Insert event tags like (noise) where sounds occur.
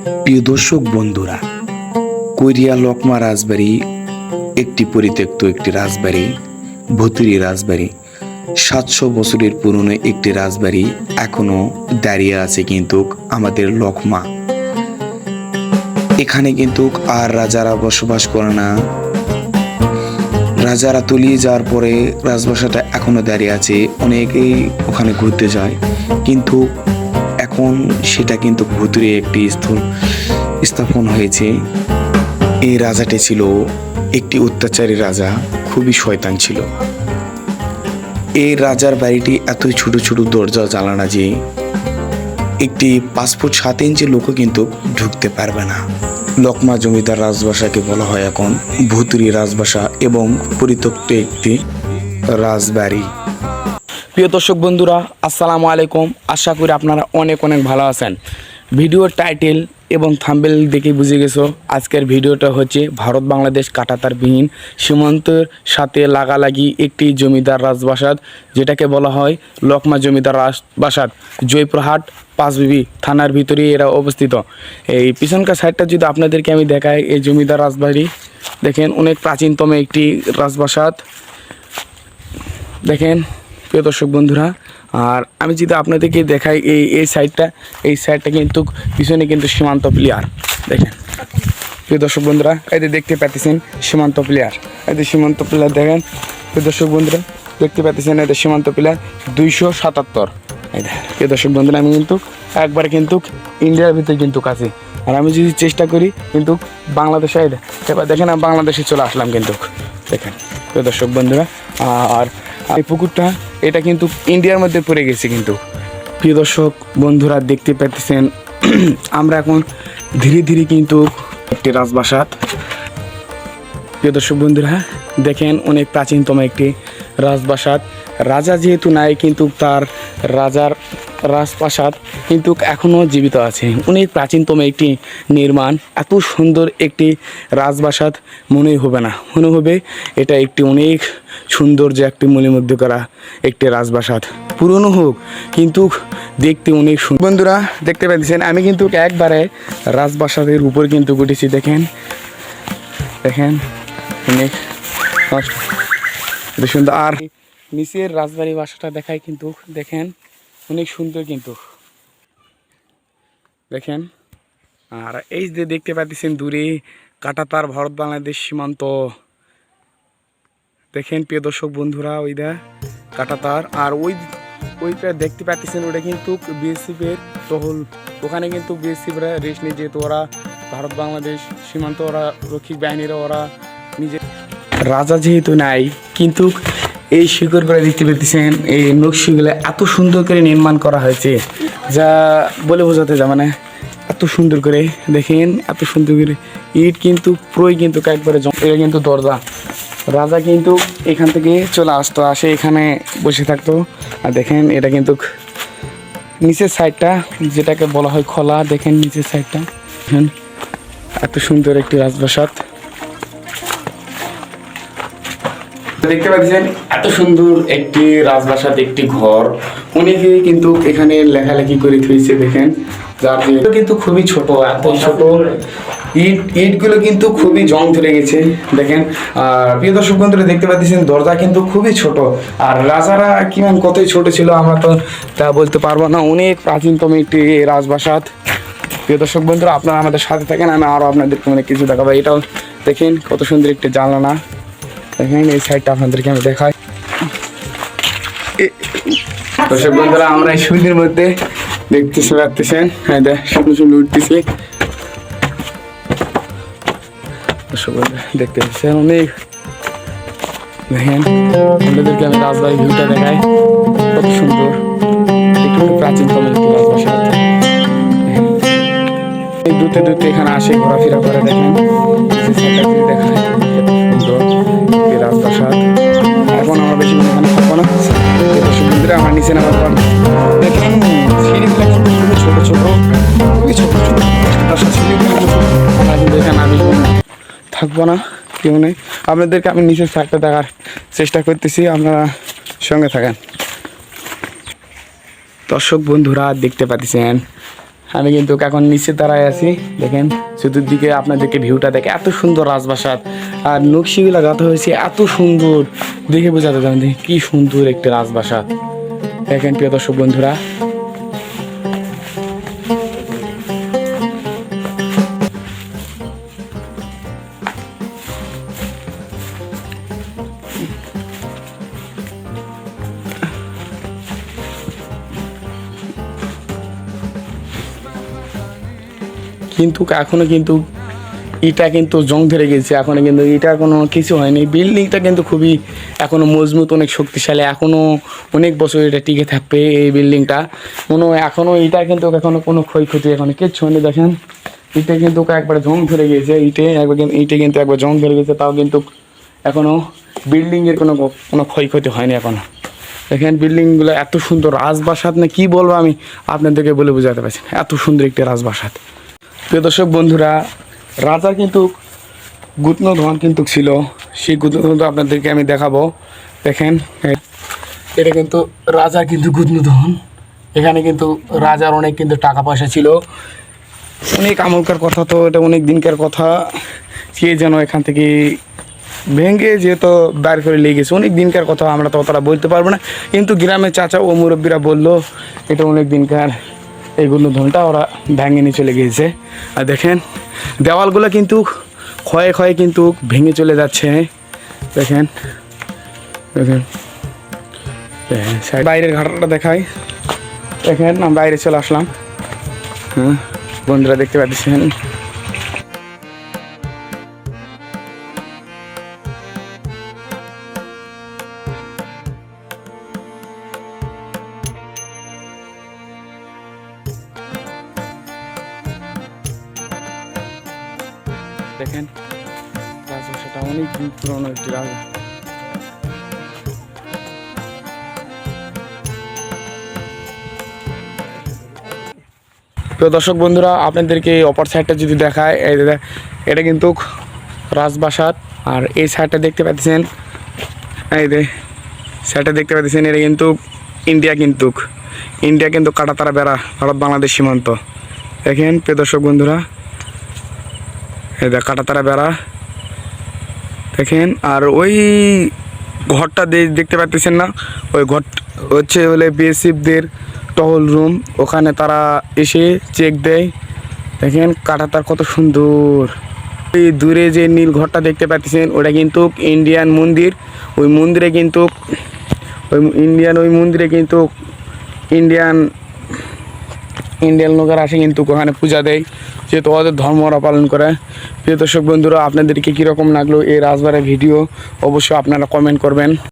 প্রিয় দর্শক বন্ধুরা, কৈরিয়া লকমা রাজবাড়ি একটি পরিত্যক্ত একটি রাজবাড়ি, ভতুরি রাজবাড়ি। সাতশো বছরের পুরনো একটি রাজবাড়ি এখনও দাঁড়িয়ে আছে কিন্তু আমাদের লকমা। এখানে কিন্তু আর রাজারা বসবাস করে না। রাজারা তলিয়ে যাওয়ার পরে রাজবাসাটা এখনও দাঁড়িয়ে আছে, অনেকেই ওখানে ঘুরতে যায়। কিন্তু এখন সেটা কিন্তু ভুতুরে একটি স্থল স্থাপন হয়েছে। এই রাজাটি ছিল একটি অত্যাচারী রাজা, খুবই শয়তান ছিল। এই রাজার বাড়িটি এত ছোট ছোট দরজা জ্বালানা যে একটি পাসপোর্ট সাত ইঞ্চি লোকও কিন্তু ঢুকতে পারবে না। লকমা জমিদার রাজবাসাকে বলা হয় এখন ভুতুরি রাজবাসা এবং পরিত্যক্ত একটি রাজবাড়ি। প্রিয় দর্শক বন্ধুরা, আসসালামু আলাইকুম। আশা করি আপনারা অনেক অনেক ভালো আছেন। ভিডিওর টাইটেল এবং থাম্বেল দেখে বুঝে গেছো, আজকের ভিডিওটা হচ্ছে ভারত বাংলাদেশ কাটাতারবিহীন সীমান্তের সাথে লাগালাগি একটি জমিদার রাজবাসাদ যেটাকে বলা হয় লকমা জমিদার রাজবাসাদ জয়পুরহাট পাঁচবিবি থানার ভিতরে এরা অবস্থিত। এই পিছনকার সাইডটা যদি আপনাদেরকে আমি দেখাই, এই জমিদার রাজবাড়ি, দেখেন অনেক প্রাচীনতম একটি রাজবাসাদ দেখেন প্রিয় দর্শক বন্ধুরা, আর আমি যদি আপনাদেরকে দেখাই এই এই সাইডটা এই সাইডটা কিন্তু পিছনে কিন্তু সীমান্ত প্লেয়ার দেখেন। প্রিয় দর্শক বন্ধুরা, এই দেখতে পাচ্ছেন সীমান্ত প্লেয়ার এই যে সীমান্ত প্লেয়ার দেখেন। প্রিয় দর্শক বন্ধুরা, দেখতে পাচ্ছেন যে সীমান্ত প্লেয়ার দুইশো সাতাত্তর। প্রিয় দর্শক বন্ধুরা, আমি কিন্তু একবার কিন্তু ইন্ডিয়ার ভিতরে কিন্তু কাছে। আর আমি যদি চেষ্টা করি কিন্তু বাংলাদেশে এবার দেখেন আমি বাংলাদেশে চলে আসলাম কিন্তু। দেখেন, প্রিয় দর্শক বন্ধুরা, আর এই পুকুরটা, এটা কিন্তু ইন্ডিয়ার মধ্যে পড়ে গেছে কিন্তু। প্রিয় দর্শক, বন্ধুরা দেখতে পাচ্ছেন (clears throat) আমরা এখন ধীরে ধীরে কিন্তু একটি রাজবাসাত প্রিয় দর্শক বন্ধুরা, দেখেন অনেক প্রাচীনতম একটি রাজপ্রাসাদ। রাজা যেহেতু নাই, কিন্তু তার রাজার রাজপ্রাসাদ কিন্তু এখনও জীবিত আছে। অনেক প্রাচীনতম একটি নির্মাণ, এত সুন্দর একটি রাজপ্রাসাদ, মনেই হবে না। মনে হবে এটা একটি অনেক সুন্দর যে একটি মূল্যমধ্য করা একটি রাজপ্রাসাদ। পুরনো হোক, কিন্তু দেখতে অনেক সুন্দর বন্ধুরা, দেখতে পাচ্ছেন আমি কিন্তু একবারে রাজপ্রাসাদের উপর কিন্তু উঠেছি, দেখেন। দেখেন, অনেক সুন্দর। আর নিচের রাজবাড়ি বাসাটা দেখায় কিন্তু, দেখেন, অনেক সুন্দর কিন্তু। দেখেন, আর এই যে দেখতে পাচ্ছেন দূরে কাটাতার ভারত বাংলাদেশ সীমান্ত। দেখেন প্রিয় দর্শক বন্ধুরা ওইটা কাটাতার আর ওই ওইটা দেখতে পাচ্ছেন ওটা কিন্তু বিএসএফের টহল ওখানে কিন্তু বিএসএফরা রেস্ট নিয়ে যেহেতু ওরা, ভারত, বাংলাদেশ সীমান্ত ওরা, রক্ষী বাহিনীরা ওরা নিজে রাজা যেহেতু নাই, কিন্তু এই শিকড়গুলো দেখতে পেতেছেন এই নকশিগুলো এত সুন্দর করে নির্মাণ করা হয়েছে। যা বলে বোঝাতে যা মানে এত সুন্দর করে দেখেন, এত সুন্দর করে ইট কিন্তু, পুরোই কিন্তু একবারে এটা কিন্তু দরজা। রাজা কিন্তু এখান থেকে চলে আসতো, আসে এখানে বসে থাকতো। আর দেখেন, এটা কিন্তু নিচের সাইডটা যেটাকে বলা হয় খোলা, দেখেন নিচের সাইডটা দেখেন, এত সুন্দর একটি রাজপ্রাসাদ। দেখতে পাচ্ছেন, এত সুন্দর একটি রাজপ্রাসাদ, একটি ঘর। অনেকে কিন্তু এখানে লেখালেখি করে থুইছে, দেখেন। যার কিন্তু খুবই ছোট, এত ছোট। ইট, ইটগুলো কিন্তু খুবই জং ধরে গেছে, দেখেন। আর প্রিয় দর্শক বন্ধুরা, দেখতে পাচ্ছেন, দরজা কিন্তু খুবই ছোট। আর রাজারা কিমান কতই ছোট ছিল, আমরা তো তা বলতে পারব না। অনেক প্রাচীনতম একটি রাজপ্রাসাদ। প্রিয় দর্শক বন্ধুরা, আপনারা আমাদের সাথে থাকেন, আমি আরও আপনাদেরকে অনেক কিছু দেখাবো। এটাও দেখেন, কত সুন্দর একটি জানলানা। দেখেন, এই সাইডটা আপনাদেরকে আমি দেখাই। দর্শক বন্ধুরা, আমরা এই সুন্দর মধ্যে দেখতেছি পাচ্ছেন হ্যাঁ দেখ সুন্দর সুন্দর উঠতেছি। দর্শক দেখতে পাচ্ছেন অনেক, দেখেন, আপনাদেরকে আমি রাজবাড়ি ভিউটা দেখাই। কত সুন্দর। একটু প্রাচীনতম একটি রাজবাসা দুতে দুতে এখানে আসে, ঘোরাফেরা করে, দেখেন। দেখায় সুন্দর রাজপ্রাসাদ। এখন আমরা বেশি এখানে থাকব না আমার নিচে নামার পর থাকব না, কেউ নেই। আপনাদেরকে আমি নিচের সাইডটা দেখার চেষ্টা করতেছি, আপনারা সঙ্গে থাকেন। দর্শক বন্ধুরা, দেখতে পাচ্ছেন? আমি কিন্তু এখন নিচে দাঁড়ায় আছি, দেখেন, চতুর্দিকে আপনাদেরকে ভিউটা দেখে এত সুন্দর রাজবাসাত আর নকশিগুলো গাঁথা হয়েছে এত সুন্দর। দেখে বোঝাতে যাবেন কি সুন্দর একটি রাজবাসাত দেখেন প্রিয় দর্শক বন্ধুরা কিন্তু এখনও কিন্তু ইটা কিন্তু জং ধরে গেছে, এখনও কিন্তু ইটার কোনো কিছু হয়নি। বিল্ডিংটা কিন্তু খুবই এখনও মজবুত, অনেক শক্তিশালী, এখনও অনেক বছর এটা টিকে থাকবে এই বিল্ডিংটা কোনো এখনও ইটা কিন্তু এখনও কোনো ক্ষয়ক্ষতি এখনও কিচ্ছু হয়নি, দেখেন। ইটে কিন্তু একবার জং ধরে গেছে, ইটে একবার ইটে কিন্তু একবার জং ধরে গেছে, তাও কিন্তু এখনও বিল্ডিংয়ের কোনো কোনো ক্ষয়ক্ষতি হয়নি এখনও। দেখেন বিল্ডিংগুলো এত সুন্দর রাজবাসাত না কি বলব আমি, আপনাদেরকে বলে বোঝাতে পারছি এত সুন্দর একটি রাজবাসাত প্রিয় দর্শক বন্ধুরা রাজা কিন্তু গুতনধন কিন্তু ছিল। সেই গুতনধন আপনাদেরকে আমি দেখাবো। দেখেন, এটা কিন্তু রাজার কিন্তু গুতনধন। এখানে কিন্তু রাজার অনেক কিন্তু টাকা পয়সা ছিল। অনেক আমলকার কথা তো, এটা অনেক দিনকার কথা। কে যেন এখান থেকে ভেঙে যেহেতু বার করে লেগে গেছে। অনেক দিনকার কথা, আমরা তো অতটা বলতে পারব না। কিন্তু গ্রামের চাচা ও মুরব্বীরা বলল, এটা অনেক দিনকার। এইগুলো ধনটা ওরা ভেঙে নিয়ে চলে গিয়েছে। আর দেখেন, দেওয়ালগুলো কিন্তু ক্ষয়ে ক্ষয়ে কিন্তু ভেঙে চলে যাচ্ছে। দেখেন দেখেন বাইরের ঘাটটা দেখাই। দেখেন আমি বাইরে চলে আসলাম। হ্যাঁ বন্ধুরা দেখতে পাচ্ছেন? দেখেন। রাজবাসাটা অনেক পুরনো একটি রাজা। তো দর্শক বন্ধুরা, আপনাদেরকে এই অপর সাইডটা যদি দেখায়, এই এটা কিন্তু রাজবাসাত আর এই সাইডটা দেখতে পাচ্ছেন, এই যে সাইডটা দেখতে পাচ্ছেন, এটা কিন্তু ইন্ডিয়া কিন্তু। ইন্ডিয়া কিন্তু কাটাতারা বেড়া ভারত বাংলাদেশ সীমান্ত। দেখেন, প্রিয় দর্শক বন্ধুরা কাটাতারা বেড়া। দেখেন, আর ওই ঘরটা দেখতে পাচ্ছেন না? ওই ঘর হচ্ছে বলে বিএসএফদের টহল রুম। ওখানে তারা এসে চেক দেয়। দেখেন কাটাতার কত সুন্দর। এই দূরে যে নীল ঘরটা দেখতে পাচ্ছেন ওটা কিন্তু ইন্ডিয়ান মন্দির। ওই মন্দিরে কিন্তু ওই ইন্ডিয়ান ওই মন্দিরে কিন্তু ইন্ডিয়ান ইন্ডিয়ান লোকেরা আসে কিন্তু ওখানে পূজা দেয়, যেহেতু ওদের ধর্ম ওরা পালন করে। প্রিয় দর্শক বন্ধুরা, আপনাদেরকে কীরকম লাগল এই রাজবাড়ির ভিডিও? অবশ্যই আপনারা কমেন্ট করবেন।